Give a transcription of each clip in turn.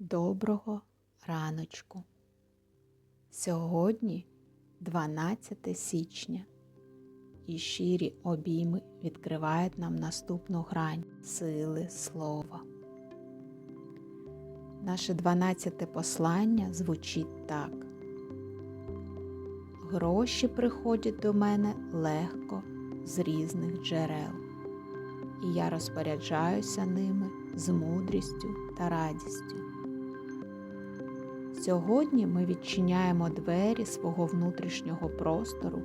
Доброго раночку. Сьогодні 12 січня і щирі обійми відкривають нам наступну грань сили слова. Наше 12 послання звучить так. Гроші приходять до мене легко з різних джерел, і я розпоряджаюся ними з мудрістю та радістю. Сьогодні ми відчиняємо двері свого внутрішнього простору,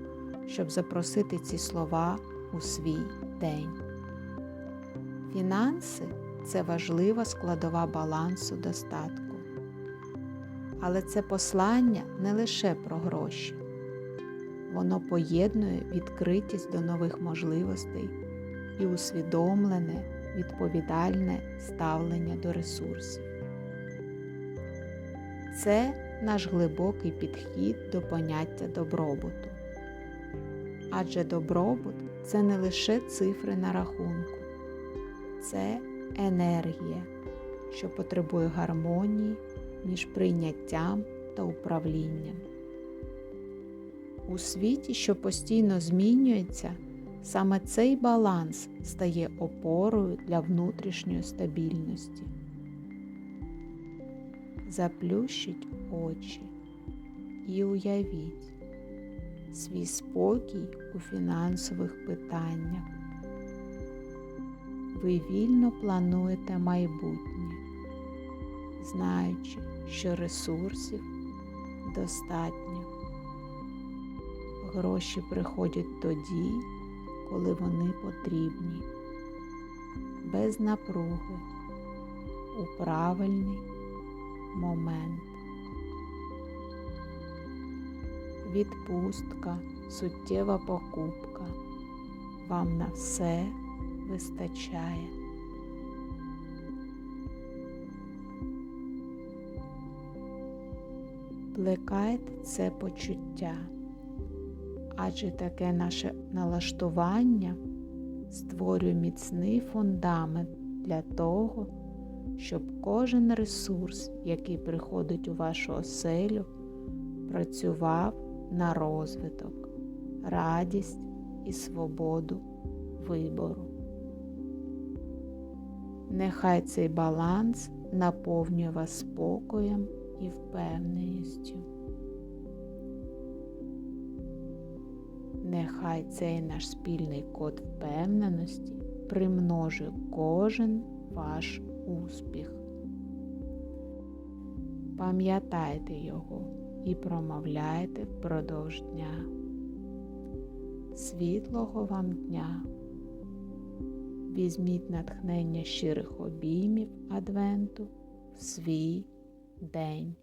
щоб запросити ці слова у свій день. Фінанси це важлива складова балансу достатку. Але це послання не лише про гроші. Воно поєднує відкритість до нових можливостей і усвідомлене відповідальне ставлення до ресурсів. Це наш глибокий підхід до поняття добробуту. Адже добробут це не лише цифри на рахунку, це енергія, що потребує гармонії між прийняттям та управлінням. У світі, що постійно змінюється, саме цей баланс стає опорою для внутрішньої стабільності заплющіть очі і уявіть свій спокій у фінансових питаннях. Ви вільно плануєте майбутнє, знаючи, що ресурсів достатньо. Гроші приходять тоді, коли вони потрібні, без напруги, у правильний момент. Відпустка, суттєва покупка. Вам на все вистачає. Плекайте це почуття, адже таке наше налаштування створює міцний фундамент для того, щоб кожен ресурс, який приходить у вашу оселю, працював на розвиток, радість і свободу вибору. Нехай цей баланс наповнює вас спокоєм і впевненістю. Нехай цей наш спільний код впевненості примножує кожен ваш успіх. Пам'ятайте його і промовляйте впродовж дня. Світлого вам дня! Візьміть натхнення щирих обіймів Адвенту в свій день.